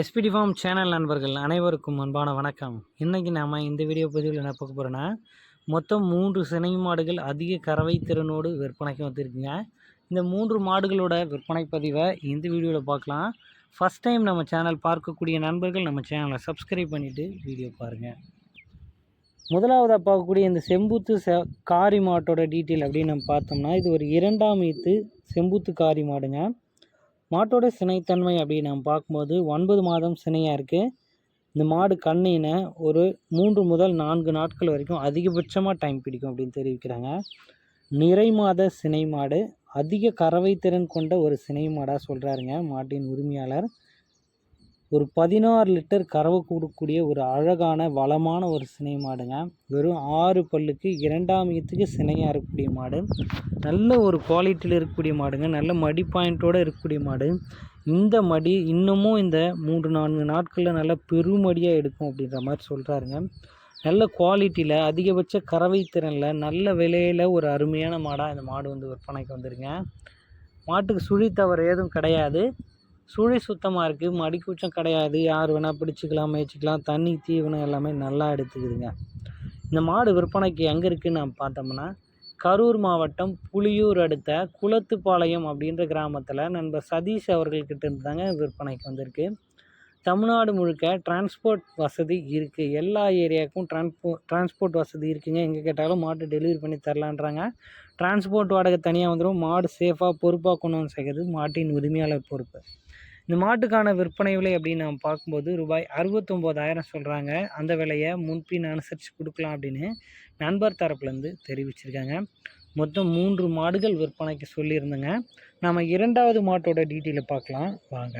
SPD form channel நண்பர்கள் அனைவருக்கும் அன்பான வணக்கம். இன்றைக்கி நாம் இந்த வீடியோ பதிவில் என்ன பார்க்க போகிறோன்னா மொத்தம் மூன்று சினை மாடுகள் அதிக கறவை திறனோடு விற்பனைக்கு வந்திருக்குங்க. இந்த மூன்று மாடுகளோட விற்பனை பதிவை இந்த வீடியோவில் பார்க்கலாம். ஃபஸ்ட் டைம் நம்ம சேனல் பார்க்கக்கூடிய நண்பர்கள் நம்ம சேனலை சப்ஸ்கிரைப் பண்ணிவிட்டு வீடியோ பாருங்கள் முதலாவதாக பார்க்கக்கூடிய இந்த செம்பூத்து செ காரி மாட்டோட டீட்டெயில் அப்படின்னு நம்ம பார்த்தோம்னா இது ஒரு இரண்டாம் ஈத்து செம்பூத்து காரி மாடுங்க. மாட்டோட சினைத்தன்மை அப்படின்னு நம்ம பார்க்கும்போது ஒன்பது மாதம் சினையாக இருக்குது இந்த மாடு கண்ணினை ஒரு மூன்று முதல் நான்கு நாட்கள் வரைக்கும் அதிகபட்சமாக டைம் பிடிக்கும் அப்படின்னு தெரிவிக்கிறாங்க. நிறை மாத சினை மாடு அதிக கறவை திறன் கொண்ட ஒரு சினை மாடாக சொல்கிறாருங்க மாட்டின் உரிமையாளர். ஒரு பதினாறு லிட்டர் கறவை கொடுக்கக்கூடிய ஒரு அழகான வளமான ஒரு சினை மாடுங்க. வெறும் ஆறு பல்லுக்கு இரண்டாம் ஈத்துக்கு சினையாக இருக்கக்கூடிய மாடு. நல்ல ஒரு குவாலிட்டியில் இருக்கக்கூடிய மாடுங்க. நல்ல மடி பாயிண்ட்டோடு இருக்கக்கூடிய மாடு. இந்த மடி இன்னமும் இந்த மூன்று நான்கு நாட்களில் நல்ல பெருமடியாக எடுக்கும் அப்படின்ற மாதிரி சொல்கிறாருங்க நல்ல குவாலிட்டியில் அதிகபட்ச கறவை திறனில் நல்ல விலையில் ஒரு அருமையான மாடாக இந்த மாடு வந்து விற்பனைக்கு வந்துருங்க மாட்டுக்கு சுழி தவறு எதுவும் கிடையாது. சுழி சுத்தமாக இருக்குது மடிக்கூச்சம் கிடையாது. யார் வேணால் பிடிச்சிக்கலாம் மேய்ச்சிக்கலாம் தண்ணி தீவனம் எல்லாமே நல்லா எடுத்துக்குதுங்க. இந்த மாடு விற்பனைக்கு எங்கே இருக்குதுன்னு நம்ம பார்த்தோம்னா கரூர் மாவட்டம் புலியூர் அடுத்த குளத்துப்பாளையம் அப்படின்ற கிராமத்தில் நண்பர் சதீஷ் அவர்கள்கிட்ட இருந்து தாங்க விற்பனைக்கு வந்திருக்கு. தமிழ்நாடு முழுக்க டிரான்ஸ்போர்ட் வசதி இருக்குது எல்லா ஏரியாவுக்கும் டிரான்ஸ்போ டிரான்ஸ்போர்ட் வசதி இருக்குங்க. எங்கே கேட்டாலும் மாட்டு டெலிவரி பண்ணி தரலான்றாங்க. டிரான்ஸ்போர்ட் வாடகை தனியாக வந்துடும் மாடு சேஃபாக பொறுப்பாக கொண்டு வந்து சேர்க்கறது மாட்டின் உரிமையாளர் பொறுப்பு. இந்த மாட்டுக்கான விற்பனை விலை அப்படின்னு நம்ம பார்க்கும்போது ரூபாய் அறுபத்தொம்போதாயிரம் சொல்கிறாங்க அந்த விலையை முன்பின் அனுசரித்து கொடுக்கலாம் அப்படின்னு நண்பர் தரப்புலேருந்து தெரிவிச்சிருக்காங்க. மொத்தம் மூன்று மாடுகள் விற்பனைக்கு சொல்லியிருந்தேங்க. நம்ம இரண்டாவது மாட்டோட டீட்டெயிலை பார்க்கலாம். வாங்க.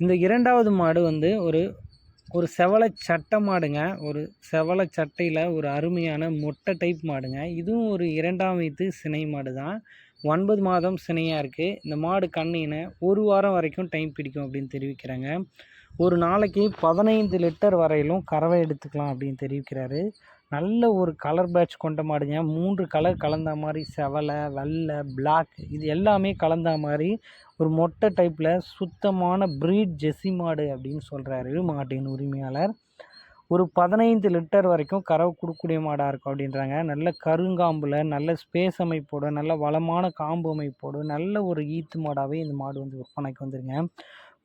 இந்த இரண்டாவது மாடு வந்து ஒரு ஒரு செவலை சட்டை மாடுங்க. ஒரு செவலை சட்டையில் ஒரு அருமையான மொட்டை டைப் மாடுங்க. இதுவும் ஒரு இரண்டாம் வயது சினை மாடு தான் ஒன்பது மாதம் சினையாக இருக்குது இந்த மாடு கண்ணினை ஒரு வாரம் வரைக்கும் டைம் பிடிக்கும் அப்படின்னு தெரிவிக்கிறாங்க. ஒரு நாளைக்கு பதினைந்து லிட்டர் வரையிலும் கறவை எடுத்துக்கலாம் அப்படின்னு தெரிவிக்கிறாரு. நல்ல ஒரு கலர் பேட்ச் கொண்ட மாடுங்க. மூன்று கலர் கலந்த மாதிரி செவலை வெள்ளை பிளாக் இது எல்லாமே கலந்த மாதிரி ஒரு மொட்டை டைப்பில் சுத்தமான ப்ரீட் ஜெஸ்ஸி மாடு அப்படின்னு சொல்கிறாரு மாட்டின் உரிமையாளர். ஒரு பதினைந்து லிட்டர் வரைக்கும் கறவை கொடுக்கக்கூடிய மாடாக இருக்கும் அப்படின்றாங்க. நல்ல கருங்காம்பில் நல்ல ஸ்பேஸ் அமைப்போடு நல்ல வளமான காம்பு அமைப்போடு நல்ல ஒரு ஈத்து மாடாகவே இந்த மாடு வந்து விற்பனைக்கு வந்துருங்க.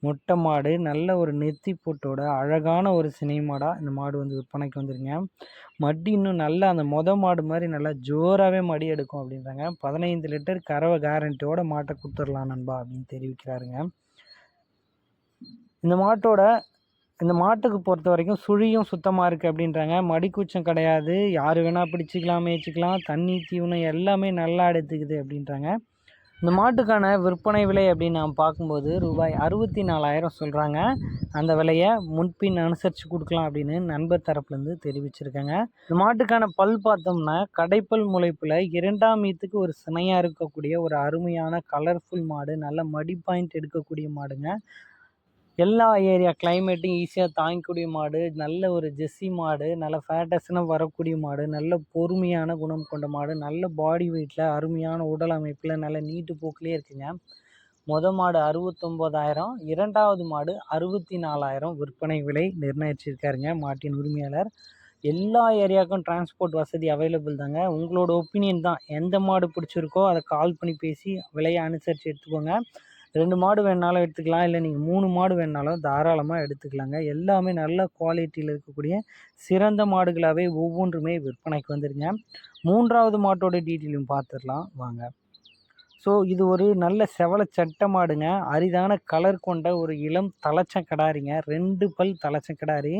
மொட்டை மாடு நல்ல ஒரு நெத்தி போட்டோட அழகான ஒரு சினை மாடாக இந்த மாடு வந்து விற்பனைக்கு வந்துருங்க. மடி இன்னும் நல்லா அந்த மொத மாடு மாதிரி நல்லா ஜோராகவே மடி எடுக்கும் அப்படின்றாங்க. பதினைந்து லிட்டர் கறவை கேரண்டியோட மாட்டை கொடுத்துடலாம் நண்பா அப்படின்னு தெரிவிக்கிறாருங்க. இந்த மாட்டோட இந்த மாட்டுக்கு பொறுத்த வரைக்கும் சுழியும் சுத்தமாக இருக்குது அப்படின்றாங்க. மடிக்கூச்சம் கிடையாது. யார் வேணால் பிடிச்சிக்கலாம் மேய்ச்சிக்கலாம். தண்ணி தீவனம் எல்லாமே நல்லா எடுத்துக்குது அப்படின்றாங்க. இந்த மாட்டுக்கான விற்பனை விலை அப்படின்னு நாம் பார்க்கும்போது ரூபாய் அறுபத்தி நாலாயிரம் சொல்கிறாங்க அந்த விலையை முன்பின் அனுசரித்து கொடுக்கலாம் அப்படின்னு நண்பர் தரப்புலேருந்து தெரிவிச்சிருக்காங்க. இந்த மாட்டுக்கான பல் பார்த்தோம்னா கடைப்பல் முளைப்பில் இரண்டாம் ஈத்துக்கு ஒரு சினையாக இருக்கக்கூடிய ஒரு அருமையான கலர்ஃபுல் மாடு நல்ல மடி பாயிண்ட் எடுக்கக்கூடிய மாடுங்க. எல்லா ஏரியா கிளைமேட்டும் ஈஸியாக தாங்கக்கூடிய மாடு நல்ல ஒரு ஜெஸ்ஸி மாடு நல்ல ஃபேட்டஸ்னாக வரக்கூடிய மாடு நல்ல பொறுமையான குணம் கொண்ட மாடு நல்ல பாடி வெயிட்டில் அருமையான உடல் அமைப்பில் நல்ல நீட்டு போக்கிலே இருக்குங்க. மொத மாடு அறுபத்தொம்போதாயிரம் இரண்டாவது மாடு அறுபத்தி நாலாயிரம் விற்பனை விலை நிர்ணயிச்சிருக்காருங்க மாட்டின் உரிமையாளர். எல்லா ஏரியாவுக்கும் டிரான்ஸ்போர்ட் வசதி அவைலபிள் தாங்க. உங்களோட ஒப்பீனியன் தான். எந்த மாடு பிடிச்சிருக்கோ அதை கால் பண்ணி பேசி விலையை அனுசரித்து எடுத்துக்கோங்க. ரெண்டு மாடு வேணாலும் எடுத்துக்கலாம். இல்லை நீங்கள் மூணு மாடு வேணாலும் தாராளமாக எடுத்துக்கலாங்க. எல்லாமே நல்ல குவாலிட்டியில் இருக்கக்கூடிய சிறந்த மாடுகளாகவே ஒவ்வொன்றுமே விற்பனைக்கு வந்துருங்க. மூன்றாவது மாட்டோட டீட்டெயிலும் பார்த்துடலாம் வாங்க. ஸோ இது ஒரு நல்ல செவலை சட்டை மாடுங்க. அரிதான கலர் கொண்ட ஒரு இளம் தலைச்ச கிடாரிங்க. ரெண்டு பல் தலைச்ச கிடாரி.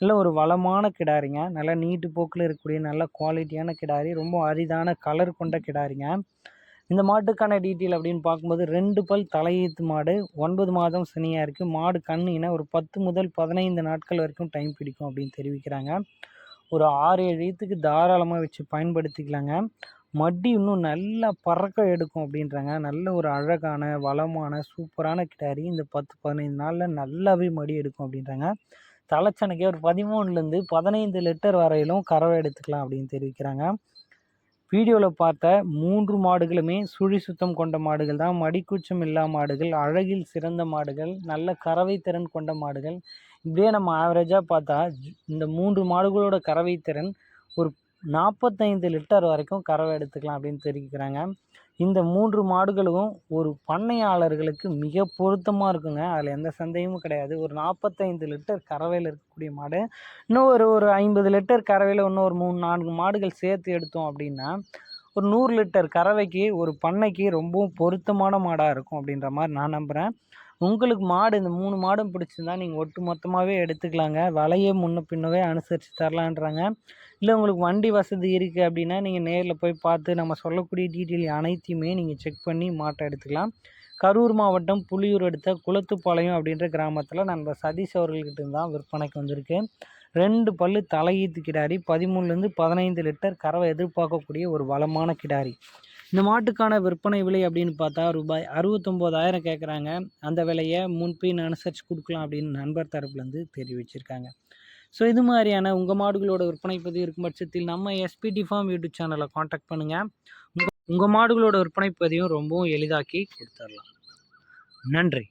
நல்ல ஒரு வளமான கிடாரிங்க. நல்லா நீட்டு போக்கில் இருக்கக்கூடிய நல்ல குவாலிட்டியான கிடாரி. ரொம்ப அரிதான கலர் கொண்ட கிடாரிங்க. இந்த மாட்டுக்கான டீட்டெயில் அப்படின்னு பார்க்கும்போது ரெண்டு பல் தலையீத்து மாடு ஒன்பது மாதம் சினியாக இருக்குது மாடு கண்ணுனா ஒரு பத்து முதல் பதினைந்து நாட்கள் வரைக்கும் டைம் பிடிக்கும் அப்படின்னு தெரிவிக்கிறாங்க. ஒரு ஆறு ஏழு ஈத்துக்கு தாராளமாக வச்சு பயன்படுத்திக்கலாங்க. மடி இன்னும் நல்லா பறக்க எடுக்கும் அப்படின்றாங்க. நல்ல ஒரு அழகான வளமான சூப்பரான கிட்டாரி இந்த பத்து பதினைந்து நாளில் நல்லாவே மடி எடுக்கும் அப்படின்றாங்க. தலைச்சனைக்கே ஒரு பதிமூணுலேருந்து பதினைந்து லிட்டர் வரையிலும் கறவை எடுத்துக்கலாம் அப்படின்னு தெரிவிக்கிறாங்க. வீடியோவில் பார்த்த மூன்று மாடுகளுமே சுழி சுத்தம் கொண்ட மாடுகள் தான். மடிக்கூச்சம் இல்லா மாடுகள் அழகில் சிறந்த மாடுகள் நல்ல கறவை திறன் கொண்ட மாடுகள். இப்படியே நம்ம ஆவரேஜாக பார்த்தா இந்த மூன்று மாடுகளோட கறவை திறன் ஒரு நாற்பத்தைந்து லிட்டர் வரைக்கும் கறவை எடுத்துக்கலாம் அப்படின்னு தெரிவிக்கிறாங்க. இந்த மூன்று மாடுகளும் ஒரு பண்ணையாளர்களுக்கு மிக பொருத்தமாக இருக்குங்க. அதில் எந்த சந்தேகமும் கிடையாது. ஒரு நாற்பத்தைந்து லிட்டர் கறவையில் இருக்கக்கூடிய மாடு இன்னும் ஒரு ஒரு ஐம்பது லிட்டர் கறவையில் இன்னும் ஒரு மூணு நான்கு மாடுகள் சேர்த்து எடுத்தோம் அப்படின்னா ஒரு நூறு லிட்டர் கறவைக்கு ஒரு பண்ணைக்கு ரொம்பவும் பொருத்தமான மாடாக இருக்கும் அப்படின்ற மாதிரி நான் நம்புகிறேன் உங்களுக்கு மாடு இந்த மூணு மாடும் பிடிச்சிருந்தா நீங்கள் ஒட்டு மொத்தமாகவே எடுத்துக்கலாங்க. விலையே முன்ன பின்னவே அனுசரித்து தரலான்றாங்க. இல்லை உங்களுக்கு வண்டி வசதி இருக்குது அப்படின்னா நீங்கள் நேரில் போய் பார்த்து நம்ம சொல்லக்கூடிய டீட்டெயில் அனைத்தையுமே நீங்கள் செக் பண்ணி மாட்டை எடுத்துக்கலாம். கரூர் மாவட்டம் புலியூர் அடுத்த குளத்துப்பாளையம் அப்படின்ற கிராமத்தில் நண்பர் சதீஷ் அவர்கள்கிட்ட தான் விற்பனைக்கு வந்திருக்கு. ரெண்டு பல்லு தலையீத்து கிடாரி. பதிமூணுலேருந்து பதினைந்து லிட்டர் கறவை எதிர்பார்க்கக்கூடிய ஒரு வளமான கிடாரி. இந்த மாட்டுக்கான விற்பனை விலை அப்படின்னு பார்த்தா ரூபாய் அறுபத்தொம்போதாயிரம் கேட்குறாங்க அந்த விலையை முன்பின் அனுசரித்து கொடுக்கலாம் அப்படின்னு நண்பர் தரப்புலேருந்து தெரிவிச்சிருக்காங்க. ஸோ இது மாதிரியான உங்கள் மாடுகளோட விற்பனை பதிவு இருக்கும் பட்சத்தில் நம்ம எஸ்பிடி ஃபார்ம் யூடியூப் சேனலை காண்டாக்ட் பண்ணுங்கள் உங்கள் உங்கள் மாடுகளோட விற்பனை பதிவும் ரொம்பவும் எளிதாக்கி கொடுத்துடலாம். நன்றி.